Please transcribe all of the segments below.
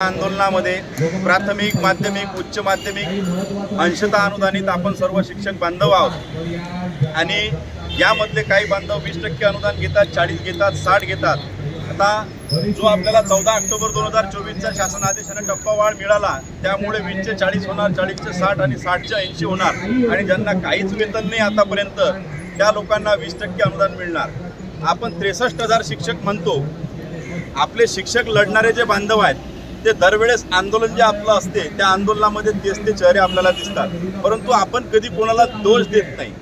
आंदोलनामध्ये प्राथमिक माध्यमिक उच्च माध्यमिक अंशतः अनुदानित आपण सर्व शिक्षक बांधव आहोत. आणि यामधले काही बांधव वीस टक्के अनुदान घेतात चाळीस घेतात साठ घेतात. आता जो आपल्याला चौदा ऑक्टोबर दोन हजार चोवीसच्या शासन आदेशाने टप्पा वाढ मिळाला त्यामुळे वीसचे चाळीस होणार चाळीसचे साठ आणि साठचे ऐंशी होणार. आणि ज्यांना काहीच वेतन नाही आतापर्यंत त्या लोकांना वीस टक्के अनुदान मिळणार. आपण त्रेसष्ट हजार शिक्षक म्हणतो. आपले शिक्षक लढणारे जे बांधव आहेत ते दरवेळेस आंदोलन जे आपलं असते त्या आंदोलनामध्ये तेच ते चेहरे आपल्याला दिसतात. परंतु आपण कधी कोणाला दोष देत नाही.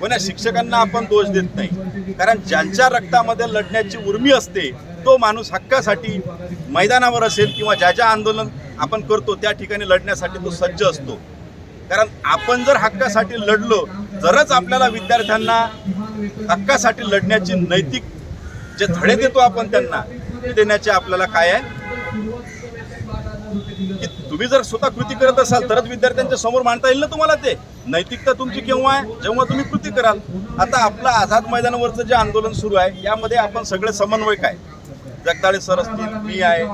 कोण्या शिक्षकांना आपण दोष देत नाही. कारण ज्यांच्या रक्तामध्ये लढण्याची उर्मी असते तो माणूस हक्कासाठी मैदानावर असेल किंवा ज्या ज्या आंदोलन आपण करतो त्या ठिकाणी लढण्यासाठी तो सज्ज असतो. कारण आपण जर हक्कासाठी लढलो तरच आपल्याला विद्यार्थ्यांना हक्कासाठी लढण्याची नैतिक जे धडे देतो आपण त्यांना ते देण्याचे आपल्याला काय आहे? की तुम्ही जर स्वतः कृती करत असाल तरच विद्यार्थ्यांच्या समोर मांडता येईल ना तुम्हाला ते? नैतिकता तुमची केव्हा आहे? जेव्हा तुम्ही कृती कराल. आता आपलं आझाद मैदानावरचं जे आंदोलन सुरू आहे यामध्ये आपण सगळे समन्वयक आहे. जगदाळे सर असतील मी आहे.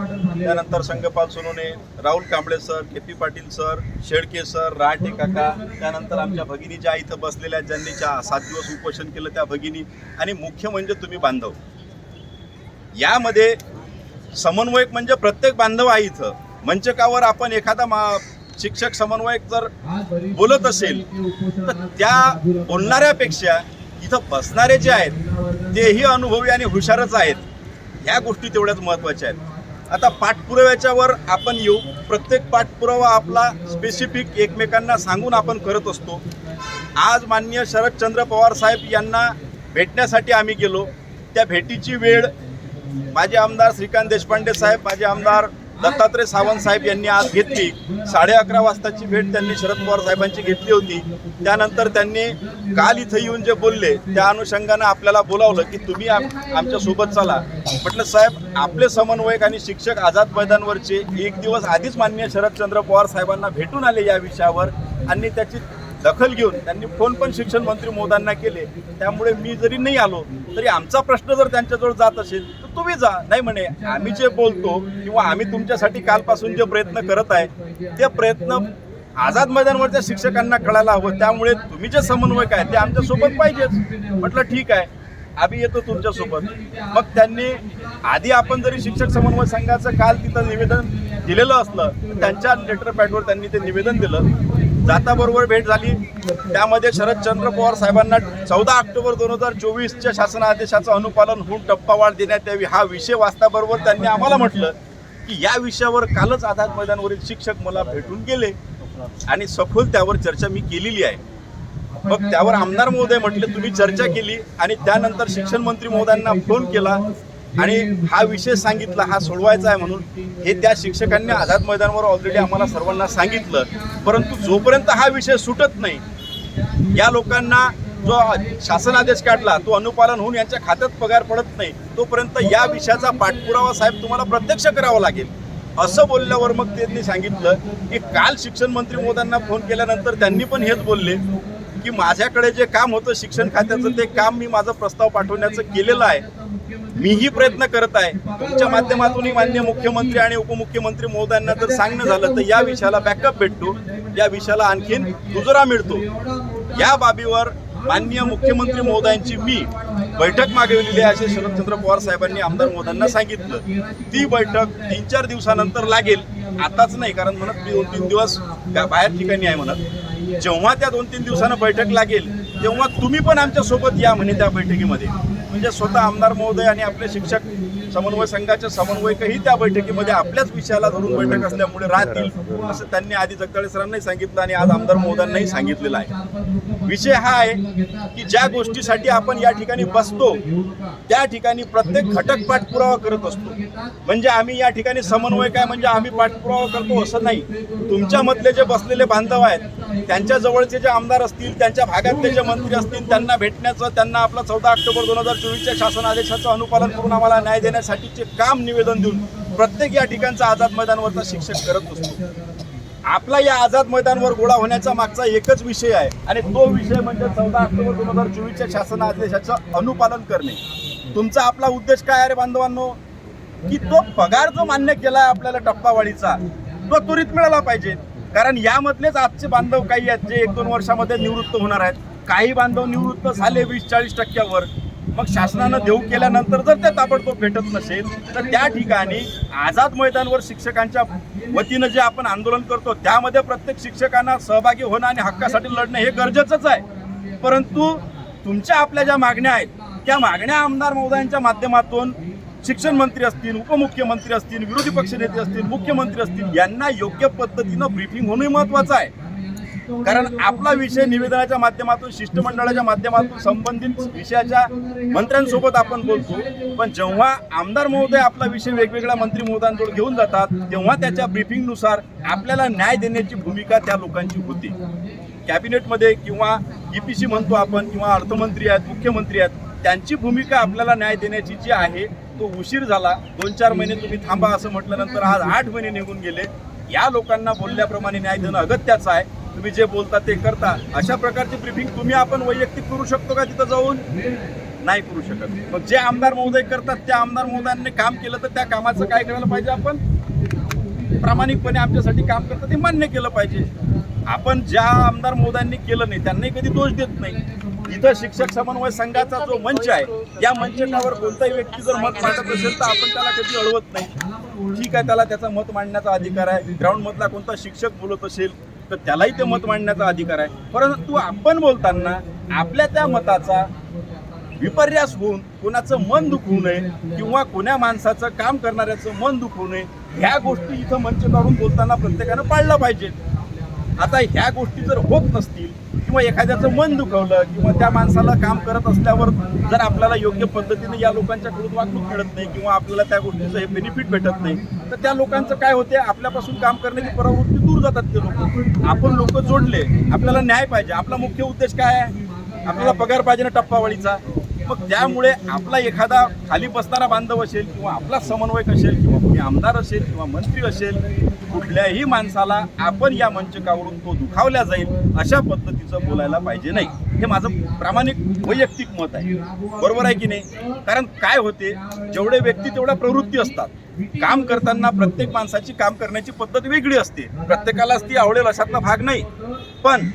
त्यानंतर Sangpal Sonone Rahul Kamble sir K P Patil sir Shedke sir Rahate काका त्यानंतर आमच्या भगिनी ज्या इथं बसलेल्या ज्यांनी ज्या सात दिवस उपोषण केलं त्या भगिनी आणि मुख्य म्हणजे तुम्ही बांधव. यामध्ये समन्वयक म्हणजे प्रत्येक बांधव आहे इथं. मंचकावर आपण एखादा मा शिक्षक समन्वयक जर बोलत असेल तर त्या बोलणाऱ्यापेक्षा इथं बसणारे जे आहेत तेही अनुभवी आणि हुशारच आहेत. ह्या गोष्टी तेवढ्याच महत्त्वाच्या आहेत. आता पाठपुराव्याच्या वर आपण येऊ. प्रत्येक पाठपुरावा आपला स्पेसिफिक एकमेकांना सांगून आपण करत असतो. आज माननीय शरदचंद्र पवार साहेब यांना भेटण्यासाठी आम्ही गेलो. त्या भेटीची वेळ माझे आमदार श्रीकांत देशपांडे साहेब माझे आमदार दत्तात्रय सावंत साहेब यांनी आज घेतली. साडे अकरा वाजताची भेट त्यांनी शरद पवार साहेबांची घेतली होती. त्यानंतर त्यांनी काल इथं येऊन जे बोलले त्या अनुषंगानं आपल्याला बोलावलं की तुम्ही आमच्यासोबत आमच्यासोबत चला. म्हटलं साहेब आपले समन्वयक आणि शिक्षक आझाद मैदानवरचे एक दिवस आधीच माननीय शरदचंद्र पवार साहेबांना भेटून आले या विषयावर आणि त्याची दखल घेऊन त्यांनी फोन पण शिक्षण मंत्री मोदांना केले. त्यामुळे मी जरी नाही आलो तरी आमचा प्रश्न जर त्यांच्याजवळ जात असेल तुम्ही जा. नाही म्हणे आम्ही जे बोलतो किंवा आम्ही तुमच्यासाठी कालपासून जे प्रयत्न करत आहे ते प्रयत्न आझाद मैदानवरच्या शिक्षकांना कळायला हवं. त्यामुळे तुम्ही जे समन्वयक आहे ते आमच्यासोबत पाहिजेच म्हटलं ठीक आहे आम्ही येतो तुमच्यासोबत. मग त्यांनी आधी आपण जरी शिक्षक समन्वय संघाचं काल तिथं निवेदन दिलेलं असलं तर त्यांच्या लेटर पॅडवर त्यांनी ते निवेदन दिलं. जाताबरोबर भेट झाली. त्यामध्ये शरदचंद्र पवार साहेबांना चौदा ऑक्टोबर दोन हजार चोवीसच्या शासन आदेशाचं अनुपालन होऊन टप्पावाढ देण्यात यावी. हा विषय वाचताबरोबर त्यांनी आम्हाला म्हटलं की या विषयावर कालच आझाद मैदानवरील शिक्षक मला भेटून गेले आणि सखोल त्यावर चर्चा मी केलेली आहे. मग त्यावर आमदार महोदय म्हटले तुम्ही चर्चा केली आणि त्यानंतर शिक्षण मंत्री महोदयांना फोन केला आणि हा विषय सांगितला हा सोडवायचा आहे म्हणून हे त्या शिक्षकांनी आझाद मैदानावर ऑलरेडी आम्हाला सर्वांना सांगितलं. परंतु जोपर्यंत हा विषय सुटत नाही या लोकांना जो शासन आदेश काढला तो अनुपालन होऊन यांच्या खात्यात पगार पडत नाही तोपर्यंत या विषयाचा पाठपुरावा साहेब तुम्हाला प्रत्यक्ष करावा लागेल. असं बोलल्यावर मग त्यांनी सांगितलं की काल शिक्षण मंत्री मोदांना फोन केल्यानंतर त्यांनी पण हेच बोलले की माझ्याकडे जे काम होतं शिक्षण खात्याचं ते काम मी माझा प्रस्ताव पाठवण्याचं केलेलं आहे. मीही प्रयत्न करत आहे. तुमच्या माध्यमातूनही मान्य मुख्यमंत्री आणि उपमुख्यमंत्री महोदयांना जर सांगणं झालं तर या विषयाला बॅकअप भेटतो. या विषयाला आणखीन दुजोरा मिळतो. या बाबीवर माननीय मुख्यमंत्री महोदयांची मी बैठक मागवलेली आहे असे शरदचंद्र पवार साहेबांनी आमदार महोदयांना सांगितलं. ती बैठक तीन चार दिवसानंतर लागेल. आताच नाही कारण म्हणत मी दोन तीन दिवस बाहेर ठिकाणी आहे म्हणत. जेव्हा त्या दोन तीन दिवसानं बैठक लागेल तेव्हा तुम्ही पण आमच्यासोबत या म्हणे त्या बैठकीमध्ये. म्हणजे स्वतः आमदार महोदय आणि आपले शिक्षक समन्वय संघाचे समन्वयकही त्या बैठकीमध्ये आपल्याच विषयाला धरून बैठक असल्यामुळे राहतील असं त्यांनी आधी जगताळे सरांनाही सांगितलं आणि आज आमदार महोदयांनाही सांगितलेलं आहे. विषय हा आहे की ज्या गोष्टीसाठी आपण या ठिकाणी बसतो त्या ठिकाणी प्रत्येक घटक पाठपुरावा करत असतो. म्हणजे आम्ही या ठिकाणी समन्वय काय म्हणजे आम्ही पाठपुरावा करतो असं नाही. तुमच्या मधले जे बसलेले बांधव आहेत त्यांच्या जवळचे जे आमदार असतील त्यांच्या भागातले जे मंत्री असतील त्यांना भेटण्याचं त्यांना आपला चौदा ऑक्टोबर दोन हजार चोवीसच्या शासन आदेशाचं अनुपालन करून आम्हाला न्याय देण्यासाठीचे काम निवेदन देऊन प्रत्येक या ठिकाणचा आझाद मैदानवरचा शिक्षक करत असतो. आपला या आझाद मैदानवर गोळा होण्याचा मागचा एकच विषय आहे आणि तो विषय म्हणजे चौदा ऑक्टोबर दोन हजार चोवीसच्या शासन आदेशाचं अनुपालन करणे. तुमचा आपला उद्देश काय आहे बांधवांनो? की तो पगार जो मान्य केलाय आपल्याला टप्पावाढीचा तो त्वरित मिळाला पाहिजे. कारण यामधलेच आजचे बांधव काही आहेत जे एक दोन वर्षामध्ये निवृत्त होणार आहेत. काही बांधव निवृत्त झाले वीस चाळीस टक्क्यावर. मग शासनानं देऊ केल्यानंतर जर ते ताबडतोब भेटत नसेल तर त्या ठिकाणी आझाद मैदानवर शिक्षकांच्या वतीनं जे आपण आंदोलन करतो त्यामध्ये प्रत्येक शिक्षकांना सहभागी होणं आणि हक्कासाठी लढणं हे गरजेचंच आहे. परंतु तुमच्या आपल्या ज्या मागण्या आहेत त्या मागण्या आमदार महोदयांच्या माध्यमातून शिक्षण मंत्री असतील उपमुख्यमंत्री असतील विरोधी पक्षनेते असतील मुख्यमंत्री असतील यांना योग्य पद्धतीनं ब्रीफिंग होणे महत्वाचं आहे. कारण आपला विषय निवेदनाच्या माध्यमातून शिष्टमंडळाच्या माध्यमातून संबंधित विषयाच्या मंत्र्यांसोबत आपण बोलतो. पण जेव्हा आमदार महोदय आपला विषय वेगवेगळ्या मंत्री महोदयांजवळ घेऊन जातात तेव्हा त्याच्या ब्रीफिंगनुसार आपल्याला न्याय देण्याची भूमिका त्या लोकांची होती. कॅबिनेटमध्ये किंवा ईपीसी म्हणतो आपण किंवा अर्थमंत्री आहेत मुख्यमंत्री आहेत त्यांची भूमिका आपल्याला न्याय देण्याची जी आहे तो उशीर झाला. दोन चार महिने तुम्ही थांबा असं म्हटल्यानंतर आज आठ महिने निघून गेले. या लोकांना बोलल्याप्रमाणे न्याय देणं अगत्याचं आहे. तुम्ही जे बोलता ते करता. अशा प्रकारची ब्रिफिंग तुम्ही आपण वैयक्तिक करू शकतो का तिथं जाऊन? नाही करू शकत. मग जे आमदार महोदय करतात त्या आमदार महोदयांनी काम केलं तर त्या कामाचं काय करायला पाहिजे आपण? प्रामाणिकपणे आमच्यासाठी काम करतात ते मान्य केलं पाहिजे. आपण ज्या आमदार महोदयांनी केलं नाही त्यांनाही कधी दोष देत नाही. इथं शिक्षक समन्वय संघाचा जो मंच आहे या मंचावर कोणताही व्यक्ती जर मत मांडत असेल तर आपण त्याला कधी अडवत नाही. ठीक आहे त्याला त्याचा मत मांडण्याचा अधिकार आहे. ग्राउंड मधला कोणता शिक्षक बोलत असेल तर त्यालाही ते मत मांडण्याचा अधिकार आहे. परंतु आपण बोलताना आपल्या त्या मताचा विपर्यास होऊन कोणाचं मन दुखवू नये किंवा कोण्या माणसाचं काम करणाऱ्याचं मन दुखवू नये ह्या गोष्टी इथं मंच काढून बोलताना प्रत्येकानं पाळलं पाहिजे आता ह्या गोष्टी जर होत नसतील किंवा एखाद्याचं मन दुखवलं किंवा त्या माणसाला काम करत असल्यावर जर आपल्याला योग्य पद्धतीने या लोकांच्याकडून वागणूक मिळत नाही किंवा आपल्याला त्या गोष्टीचं हे बेनिफिट भेटत नाही तर त्या लोकांचं काय होते? आपल्यापासून काम करण्याची प्रवृत्ती दूर जातात ते लोक. आपण लोक जोडले आपल्याला न्याय पाहिजे. आपला मुख्य उद्देश काय आहे? आपल्याला पगार पाहिजे ना टप्पावळीचा मग त्यामुळे आपला एखादा खाली बसणारा बांधव असेल किंवा आपला समन्वयक असेल किंवा कोणी आमदार असेल किंवा मंत्री असेल कुठल्याही माणसाला आपण या मंचकावरून तो दुखावला जाईल अशा पद्धतीचं बोलायला पाहिजे नाही. हे माझं प्रामाणिक वैयक्तिक मत आहे. बरोबर आहे की नाही? कारण काय होते? जेवढे व्यक्ती तेवढ्या प्रवृत्ती असतात. काम करताना प्रत्येक माणसाची काम करण्याची पद्धत वेगळी असते. प्रत्येकालाच ती आवडेल अशातला भाग नाही. पण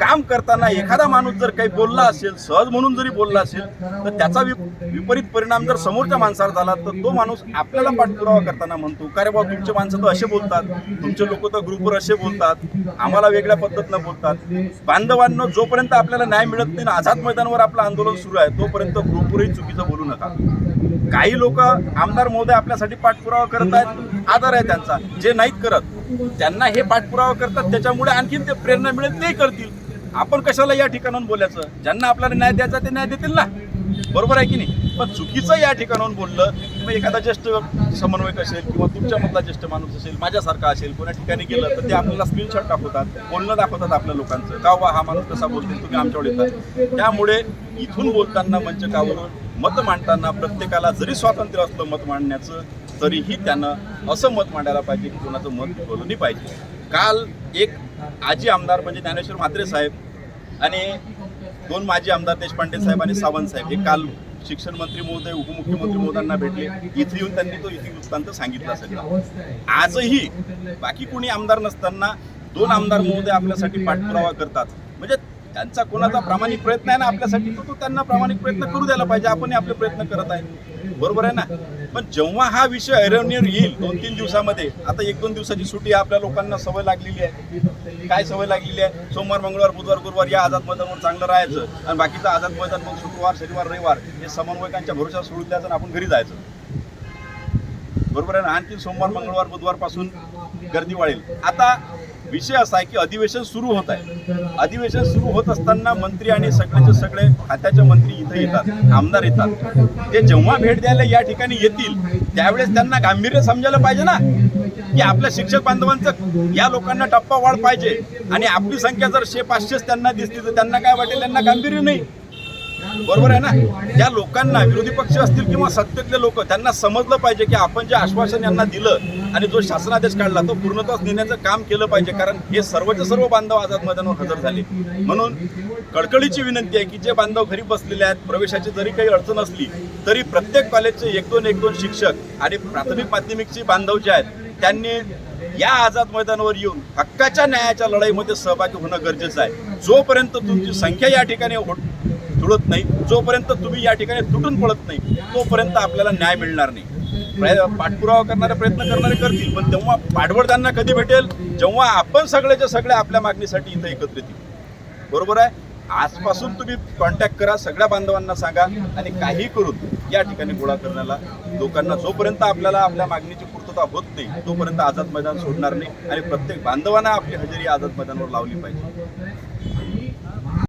काम करताना एखादा माणूस जर काही बोलला असेल सहज म्हणून जरी बोलला असेल तर त्याचा विप- विपरीत परिणाम जर समोरच्या माणसावर झाला तर तो माणूस आपल्याला पाठपुरावा करताना म्हणतो का रे बाबा तुमचे माणसं तर असे बोलतात तुमचे लोक तर ग्रुपवर असे बोलतात आम्हाला वेगळ्या पद्धतीनं बोलतात. बांधवांना जोपर्यंत आपल्याला न्याय मिळत नाही आझाद मैदानावर आपलं आंदोलन सुरू आहे तोपर्यंत ग्रुपवरही चुकीचं बोलू नका. काही लोक आमदार महोदय आपल्यासाठी पाठपुरावा करत आहेत आधार आहे त्यांचा जे नाहीत करत. त्यांना हे पाठपुरावा करतात त्याच्यामुळे आणखीन ते प्रेरणा मिळेल ते करतील. आपण कशाला या ठिकाणाहून बोलायचं? ज्यांना आपल्याला न्याय द्यायचा ते न्याय देतील ना. बरोबर आहे की नाही? पण चुकीचं या ठिकाणाहून बोललं किंवा एखादा ज्येष्ठ समन्वयक असेल किंवा तुमच्या मधला ज्येष्ठ माणूस असेल माझ्यासारखा असेल कोणा ठिकाणी गेलं तर ते आपल्याला स्क्रीनशॉट दाखवतात बोलणं दाखवतात आपल्या लोकांचं. का वा हा माणूस कसा बोलतील तुम्ही आमच्यावर येतात त्यामुळे इथून बोलताना मंचकावरून मत मांडताना प्रत्येकाला जरी स्वातंत्र्य असलं मत मांडण्याचं तरीही त्यानं असं मत मांडायला पाहिजे की कोणाचं मत दुखवलं नाही पाहिजे. काल एक आजी आमदार म्हणजे ज्ञानेश्वर म्हात्रे साहेब आणि दोन माजी आमदार देशपांडे साहेब आणि सावंत साहेब हे काल शिक्षण मंत्री महोदय उपमुख्यमंत्री महोदयांना भेटले. इथे येऊन त्यांनी तो इथे वृत्तांत सांगितला सगळा. आजही बाकी कोणी आमदार नसताना दोन आमदार महोदय आपल्यासाठी पाठपुरावा करतात. म्हणजे त्यांचा कोणाचा प्रामाणिक प्रयत्न आहे ना आपल्यासाठी तर तो त्यांना प्रामाणिक प्रयत्न करू द्यायला पाहिजे. आपणही आपले प्रयत्न करत आहे. बरोबर आहे ना? पण जेव्हा हा विषय ऐरवणीवर येईल दोन तीन दिवसामध्ये आता एक दोन दिवसाची सुट्टी आपल्या लोकांना सवय लागलेली आहे. काय सवय लागलेली आहे? सोमवार मंगळवार बुधवार गुरुवार या आझाद मैदानावर चांगलं राहायचं आणि बाकीचं आझाद मैदान मग शुक्रवार शनिवार रविवार हे समन्वयकांच्या भरोशा सोडून द्यायचं आणि आपण घरी जायचं. बरोबर आहे ना? आणखी सोमवार मंगळवार बुधवारपासून गर्दी वाढेल. आता विषय असा आहे की अधिवेशन सुरू होत आहे. अधिवेशन सुरू होत असताना मंत्री आणि सगळेचे सगळे खात्याचे मंत्री इथे येतात आमदार येतात. ते जेव्हा भेट द्यायला या ठिकाणी येतील त्यावेळेस त्यांना गांभीर्य समजायला पाहिजे ना की आपल्या शिक्षक बांधवांचं या लोकांना टप्पा वाढ पाहिजे. आणि आपली संख्या जर शे पाचशेच त्यांना दिसली तर त्यांना काय वाटेल? त्यांना गांभीर्य नाही. बरोबर आहे ना? या लोकांना विरोधी पक्ष असतील किंवा सत्तेतले लोक त्यांना समजलं पाहिजे की आपण जे आश्वासन यांना दिलं आणि जो शासनादेश काढला तो पूर्णत्वास नेण्याचं काम केलं पाहिजे. कारण हे सर्वचे सर्व बांधव आझाद मैदानावर हजर झाले. म्हणून कडकडीची विनंती आहे की जे बांधव घरी बसलेले आहेत प्रवेशाची जरी काही अडचण असली तरी प्रत्येक कॉलेजचे एक दोन एक दोन शिक्षक आणि प्राथमिक माध्यमिकचे बांधव जे आहेत त्यांनी या आझाद मैदानावर येऊन हक्काच्या न्यायाच्या लढाईमध्ये सहभागी होणं गरजेचं आहे. जोपर्यंत तुमची संख्या या ठिकाणी हो- जुळत नाही. जोपर्यंत तुम्ही या ठिकाणी तुटून पडत नाही तोपर्यंत आपल्याला न्याय मिळणार नाही. पाठपुरावा करणारे प्रयत्न करणारे करतील पण तेव्हा पाठबळ त्यांना कधी भेटेल जेव्हा आपण सगळ्याच्या सगळे आपल्या मागणीसाठी इथं एकत्रित येऊ. बरोबर आहे? आजपासून तुम्ही कॉन्टॅक्ट करा सगळ्या बांधवांना सांगा आणि काही करून या ठिकाणी गोळा करण्याला. लोकांना जोपर्यंत आपल्याला आपल्या मागणीची पूर्तता होत नाही तोपर्यंत आझाद मैदान सोडणार नाही आणि प्रत्येक बांधवांना आपली हजेरी आझाद मैदानावर लावली पाहिजे.